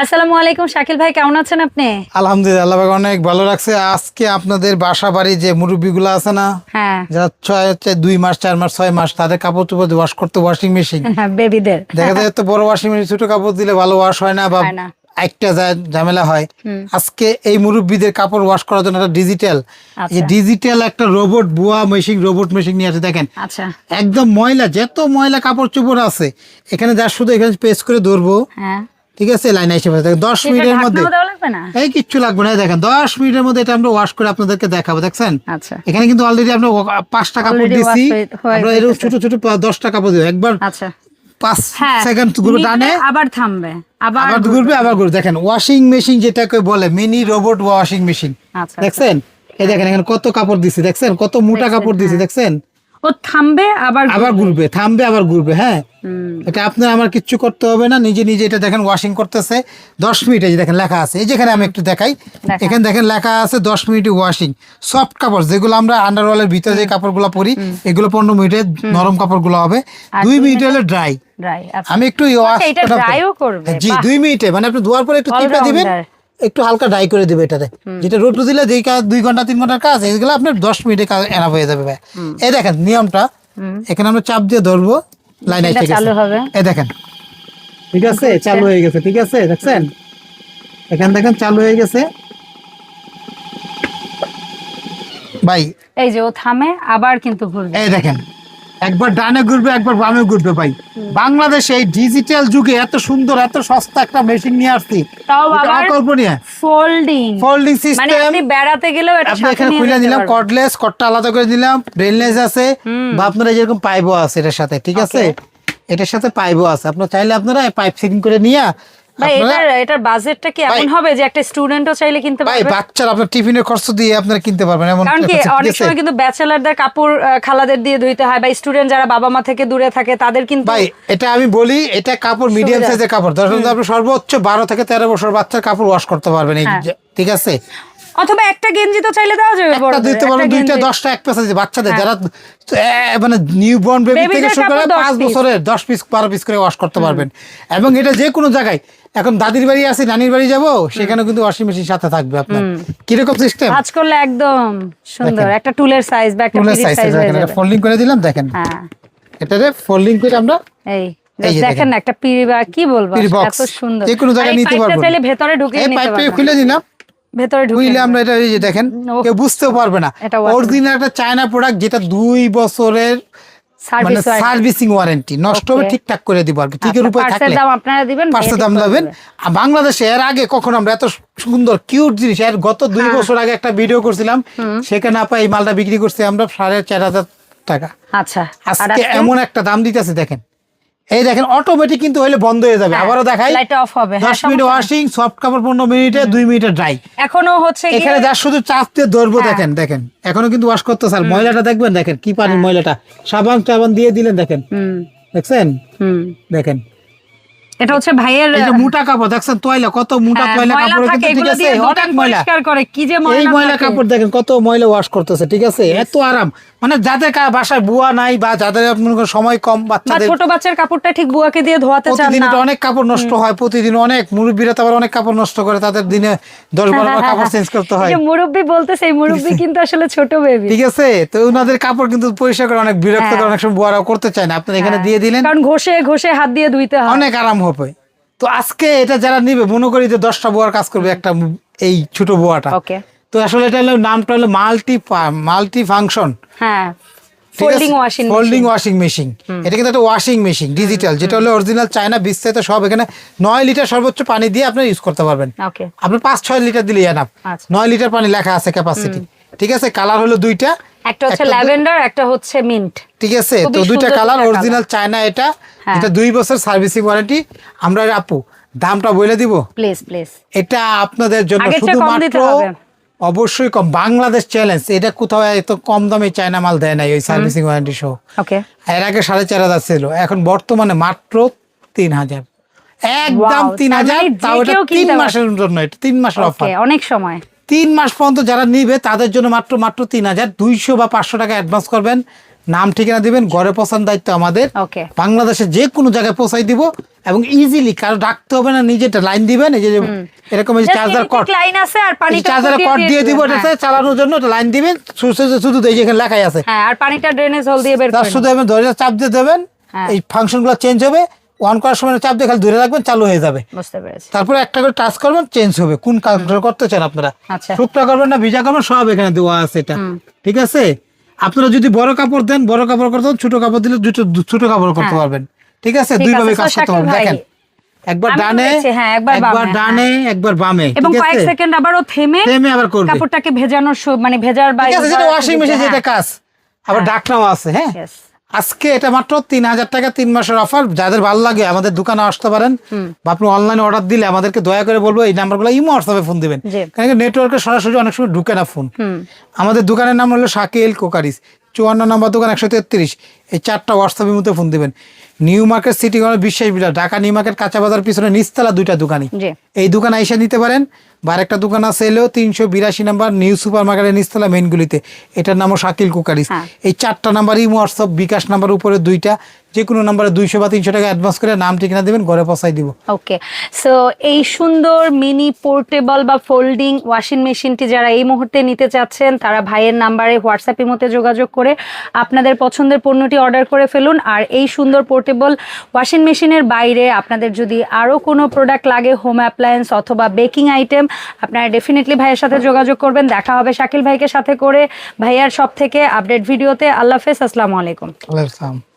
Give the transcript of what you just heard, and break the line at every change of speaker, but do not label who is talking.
আসসালামু আলাইকুম শাকিল ভাই কেমন আছেন আপনি?
আলহামদুলিল্লাহ পাক অনেক ভালো রাখছে। আজকে আপনাদের বাসা বাড়ি যে মুরব্বীগুলো আছে না
হ্যাঁ।
যারা ছয় হচ্ছে দুই মাস চার মাস ছয় মাস তাদের কাপড় চোপড় ওয়াশ করতে ওয়াশিং মেশিন
বেবিদের
দেখা যায় তো বড় ওয়াশিং মেশিন ছোট কাপড় দিলে ভালো ওয়াশ হয় না বা একটা ঝামেলা হয়। আজকে এই মুরব্বীদের কাপড় ওয়াশ করার জন্য একটা ডিজিটাল
আচ্ছা।
এই ডিজিটাল একটা রোবট বুয়া মেশিন রোবট মেশিন নিয়ে আছে দেখেন।
আচ্ছা।
একদম ময়লা যত ময়লা কাপড় চোপড় আছে এখানে যা শুধু এখানে পেস্ট করে ধরবো।
হ্যাঁ।
ঠিক আছে লাইনে এসে পড়ে দশ মিনিটের মধ্যে এই কিচ্ছু লাগবে না দেখেন দশ মিনিটের মধ্যে এটা আমরা ওয়াশ করে আপনাদেরকে দেখাবো দেখছেন?
আচ্ছা।
এখানে কিন্তু অলরেডি আমরা পাঁচটা কাপড়
হয়ে
আমরা এরকম ছোট ছোট দশটা কাপড় দিব। একবার
আচ্ছা।
পাঁচ সেকেন্ড ঘুরবে টানে।
আবার থামবে আবার
আবার ঘুরবে। আবার ঘুরবে। দেখেন ওয়াশিং মেশিন যেটাকে বলে মিনি রোবট ওয়াশিং মেশিন দেখছেন? এই দেখেন এখানে কত কাপড় দিছি দেখছেন? কত মোটা কাপড় দিছি
হ্যাঁ।
দেখছেন?
ও থামবে আবার
আবার ঘুরবে। থামবে আবার ঘুরবে হ্যাঁ। এটা আপনার আমার কিচ্ছু করতে হবে না নিজে নিজে এটা দেখেন ওয়াশিং করতেছে। দশ মিনিটে যে দেখেন লেখা আছে এই যেখানে আমি একটু দেখাই। এখানে দেখেন লেখা আছে দশ মিনিটে ওয়াশিং সফট কাপড় যেগুলো আমরা আন্ডারওয়ালের ভিতরে যে কাপড়গুলো পরি এগুলো পনেরো মিনিটে নরম কাপড়গুলো হবে। দুই মিনিট হলে ড্রাই। আমি একটু
আচ্ছা,
জি দুই মিনিটে মানে আপনি ধোয়ার পরে একটু টিপে দিবেন। একটু হালকা ড্রাই করে দিবে এটাতে। যেটা রোদ দিলে যেই কাজ দুই ঘণ্টা তিন ঘণ্টার কাজ এগুলো আপনার দশ মিনিটে কাজ এনাফ হয়ে যাবে ভাই। এই দেখেন নিয়মটা। এখানে আমরা চাপ দিয়ে ধরবো লাইন
এটা
গেছে। এই দেখেন। ঠিক আছে চালু হয়ে গেছে ঠিক আছে দেখছেন? এখান দেখেন চালু হয়ে গেছে। ভাই।
এই যে ও থামে আবার কিন্তু ঘুরবে।
এই দেখেন একবার ডানে ঘুরবে একবার বামে ঘুরবে ভাই। বাংলাদেশে এই ডিজিটাল যুগে এত সুন্দর এত সস্তা একটা মেশিন নিয়ে আসছি।
তাও আবার
অকল্পনীয়।
ফোল্ডিং
ফোল্ডিং
মানে আপনি বেড়াতে গেলেও এটা
আপনি এখানে খুলে নিলাম কর্ডলেস কটটা আলাদা করে দিলাম ব্রেনলেস আছে বা আপনারা যেরকম আছে এটার সাথে ঠিক আছে? এটার সাথে আছে। আপনারা চাইলে আপনারা পাইপ ফিটিং করে নিয়ে
ভাই এটার এটার বাজেটটা কি এমন হবে যে একটা স্টুডেন্টও চাইলে কিনতে
ভাই
পারবে?
আপনার টিফিনের খরচ দিয়ে আপনারা কিনতে পারবেন এমন
কারণ কি অনেক সময় কিন্তু ব্যাচেলারদের কাপড় খালাদের দিয়ে ধুইতে হয় বা স্টুডেন্ট যারা বাবা মা থেকে দূরে থাকে তাদের কিন্তু
ভাই এটা আমি বলি এটা কাপড় মিডিয়াম সাইজের কাপড়। ধরেন আপনি সর্বোচ্চ বারো থেকে তেরো বছর বাচ্চার কাপড় ওয়াশ করতে পারবেন এই
হ্যাঁ।
ঠিক আছে?
অথবা একটা গেঞ্জি তো চাইলে দেওয়া যাবে
একটা
বড়দের,
দিতে পারবেন দুইটা দশটা এক পিস আছে বাচ্চাদের যারা মানে নিউ বর্ন বেবি থেকে শুরু করে পাঁচ বছরের দশ পিস বারো পিস করে ওয়াশ করতে পারবেন। এবং এটা যে কোনো জায়গায় এখন দাদির বাড়ি আছে নানির বাড়ি যাব সেখানেও কিন্তু ওয়াশিং মেশিন সাথে থাকবে আপনার। কীরকম সিস্টেম
ভাঁজ করলে একদম সুন্দর একটা টুলের সাইজ বা একটা
সাইজ
হয়ে যাবে।
ফোল্ডিং করে দিলাম দেখেন।
হ্যাঁ।
এটারে ফোল্ডিং করে আমরা
এই
এই
দেখেন। একটা পিড়ি বা কি বলব এত সুন্দর।
যে কোনো জায়গায় নিতে পারব।
চাইলে ভেতরে
এই
নিতে
পাইপটা খুলে দিলাম।
ভেতরে নেবেন।
আমরা এটা এই যে দেখেন কেউ বুঝতেও পারবে না। অরিজিনাল একটা চায়না প্রোডাক্ট যেটা দুই বছরের
সার্ভিস
সার্ভিসিং ওয়ারেন্টি নষ্ট হবে ঠিকঠাক করে দিব আর কি। ঠিকের উপরে থাকলে।
দাম আপনারা দিবেন
পাঁচটা দাম বাংলাদেশে এর আগে কখন আমরা এত সুন্দর কিউট জিনিস এর গত দুই
হ্যাঁ।
বছর আগে একটা ভিডিও করছিলাম। সেখানে আপা এই মালটা বিক্রি করছি আমরা সাড়ে চার হাজার টাকা।
আচ্ছা
আজকে? এমন একটা দাম দিতেছে দেখেন। এই দেখেন অটোমেটিক কিন্তু হইলে বন্ধ হয়ে যাবে।
হ্যাঁ,
আবারও দেখাই।
লাইট অফ হবে, হ্যাঁ,
দশ মিনিট ওয়াশিং সফট কাপড় পনেরো মিনিটে দুই মিনিটে ড্রাই
এখনও হচ্ছে
এখানে যা শুধু চাপ দিয়ে ধরবো
হ্যাঁ।
দেখেন দেখেন। এখনও কিন্তু ওয়াশ করতে স্যার ময়লাটা দেখবেন দেখেন কি
হ্যাঁ।
ময়লাটা। সাবান টাবান দিয়ে দিলেন দেখেন।
হুম।
দেখছেন?
হুম।
দেখেন।
এটা হচ্ছে ভাইয়ের
এই যে মোটা কাপড় দেখছেন তয়লা কত মোটা
হ্যাঁ,
তয়লা কাপড় কিন্তু ঠিক আছে? অনেক ময়লা
পরিষ্কার করে কি যে ময়লা
এই
ময়লা
কাপড় দেখেন কত ময়লা ওয়াশ করতেছে ঠিক আছে? এত আরাম। মানে যাদের কা- বাসায় বুয়া নাই বা যাদের করেন সময় কম বাচ্চাদের
ছোট বাচ্চার কাপড়টা ঠিক বুয়াকে দিয়ে ধোয়াতে চান
প্রতিদিন
না।
এটা অনেক কাপড় নষ্ট হয় প্রতিদিন অনেক মুরব্বীরা তো আবার অনেক কাপড় নষ্ট করে তাদের দিনে দশ বারো বার কাপড় চেঞ্জ করতে হয়।
এই মুরব্বি বলতে সেই মুরব্বি কিন্তু আসলে ছোট বেবি
ঠিক আছে? তো ওনাদের কাপড় কিন্তু পরিষ্কার করে অনেক বিরক্ত করে
হ্যাঁ।
অনেক সময় বুয়ারাও করতে চায় না। আপনি এখানে দিয়ে দিলেন।
কারণ ঘষে ঘষে হাত দিয়ে ধুইতে হয়।
অনেক আরাম হবে। তো আজকে এটা যারা নিবে মনে করি যে দশটা বুয়ার কাজ করবে একটা এই ছোট বুয়াটা। তো আসলে এটা হলো নামটা হলো মাল্টি মাল্টি ফাংশন
হ্যাঁ folding washing
folding washing machine. এটা কিন্তু একটা ওয়াশিং মেশিন ডিজিটাল যেটা হলো অরিজিনাল চায়না বিস্তারিত সব। এখানে নয় লিটার সর্বোচ্চ পানি দিয়ে আপনি ইউজ করতে পারবেন। আপনি পাঁচ ছয় লিটার দিলে এনাফ
আচ্ছা।
নয় লিটার পানি লেখা আছে ক্যাপাসিটি ঠিক আছে? কালার হলো দুইটা।
একটা হচ্ছে ল্যাভেন্ডার একটা হচ্ছে মিন্ট।
ঠিক আছে তো দুইটা কালার অরিজিনাল চায়না এটা।
হ্যাঁ।
এটা দুই বছর সার্ভিসিং ওয়ারেন্টি আমরা আপু দামটা বলে দিব?
প্লিজ প্লিজ
এটা আপনাদের জন্য শুধুমাত্র অবশ্যই কম। বাংলাদেশ চ্যালেঞ্জ এটা কোথাও এত কম দামে চায়না মাল দেয় নাই ওই সার্ভিসিং ওয়ারেন্টি সহ।
ওকে
এর আগে সাড়ে চার হাজার ছিল এখন বর্তমানে মাত্র তিন হাজার। একদম তিন হাজার
মানে
তাও এটা তিন মাসের জন্য এটা তিন মাসের অফার
অনেক সময়।
তিন মাস পর্যন্ত যারা নিবে তাদের জন্য মাত্র মাত্র তিন হাজার দুইশো বা পাঁচশো টাকা অ্যাডভান্স করবেন। নাম ঠিকানা দিবেন ঘরে পৌঁছানোর দায়িত্ব আমাদের।
ওকে
বাংলাদেশের যে কোনো জায়গায় পৌঁছাই দিব এবং ইজিলি কারও ডাকতে হবে না নিজেটা লাইন দিবেন এই যে এরকম চার্জার কট
লাইন আছে আর পানিটা
চার্জার কট দিয়ে দিব এটাতে
হ্যাঁ।
চালানোর জন্য লাইন দিবেন। শুধু শুধু এই যে এখানে লেখাই আছে।
হ্যাঁ আর পানিটা ড্রেনেজ হোল দিয়ে বের
শুধু দরজা চাপ দিয়ে দেবেন
হ্যাঁ।
এই ফাংশনগুলো চেঞ্জ হবে। অন করার সময় চাপ দিয়ে খালি ধরে রাখবেন চালু হয়ে যাবে।
বুঝতে পেরেছি।
তারপরে একটা করে টাচ করবেন চেঞ্জ হবে। কোন কাজটা করতে চান আপনারা?
আচ্ছা।
শুকনা করবেন না ভিজা করবেন সব এখানে দেওয়া আছে এটা। ঠিক আছে? আপনারা যদি বড় কাপড় দেন বড় কাপড় করতে ছোট কাপড় দিলে দুটো ছোট কাপড় করতে পারবেন। ঠিক আছে?
হ্যাঁ।
দুই ভাবে কাজ করতে পারবেন। দেখেন একবার ডানে
হ্যাঁ, একবার বামে,
ডানে একবার বামে
এবং কয়েক সেকেন্ড আবারও থেমে
থেমে আবার করবে।
কাপড়টাকে ভেজানোর সু- মানে ভেজার বা
ঠিক আছে যেটা ওয়াশিং
করার
মেশিন যেটা কাজ। আবার ডাকনাও আছে হ্যাঁ
হ্যাঁ, yes।
আজকে এটা মাত্র তিন হাজার টাকা তিন মাসের অফার যাদের ভালো লাগে আমাদের দোকানে আসতে পারেন। বা আপনি অনলাইনে অর্ডার দিলে আমাদেরকে দয়া করে বলব এই নাম্বারগুলো ইমো হোয়াটসঅ্যাপে ফোন দিবেন। কারণ নেটওয়ার্কে সরাসরি অনেক সময় ঢুকে না ফোন আমাদের দোকানের নাম হলো শাকিল কোকারিস। চুয়ান্ন নম্বর দোকান একশো তেত্রিশ। এই চারটা হোয়াটসঅ্যাপের মধ্যে ফোন দিবেন। নিউ মার্কেট সিটি কলেজ বিশ্বাস বিলাস ঢাকা নিউ মার্কেট কাঁচা বাজার পিছনে নিচতলা দুইটা দোকানই। এই দোকান আইসে নিতে পারেন। বা আরেকটা দোকান আছে এলেও তিনশো বিরাশি নাম্বার নিউ সুপার মার্কেটের নিচতলা মেনগুলিতে এটার নামও শাকিল কুকারিস।
হ্যাঁ।
এই চারটা নাম্বারই হোয়াটসঅ্যাপ বিকাশ নাম্বার উপরে দুইটা। যে কোনো নাম্বারে দুইশো বা তিনশো টাকা অ্যাডভান্স করে নাম ঠিকানা দেবেন ঘরে পৌঁছাই দিব।
ওকে সো এই সুন্দর মিনি পোর্টেবল বা ফোল্ডিং ওয়াশিং মেশিনটি যারা এই মুহূর্তে নিতে চাচ্ছেন তারা ভাইয়ের নাম্বারে হোয়াটসঅ্যাপের মধ্যে যোগাযোগ করে আপনাদের পছন্দের পণ্যটি অর্ডার করে ফেলুন। আর এই সুন্দর পোর্টেবল ওয়াশিং মেশিনের বাইরে আপনাদের যদি আরও কোনো প্রোডাক্ট লাগে হোম অ্যাপ্লায়েন্স অথবা বেকিং আইটেম আপনারা ডেফিনেটলি ভাইয়ের সাথে যোগাযোগ করবেন। দেখা হবে শাকিল ভাইকে সাথে করে। ভাইয়ার সব থেকে আপডেট ভিডিওতে আল্লাহ হাফেজ। আসসালামু আলাইকুম।
হাফেজ।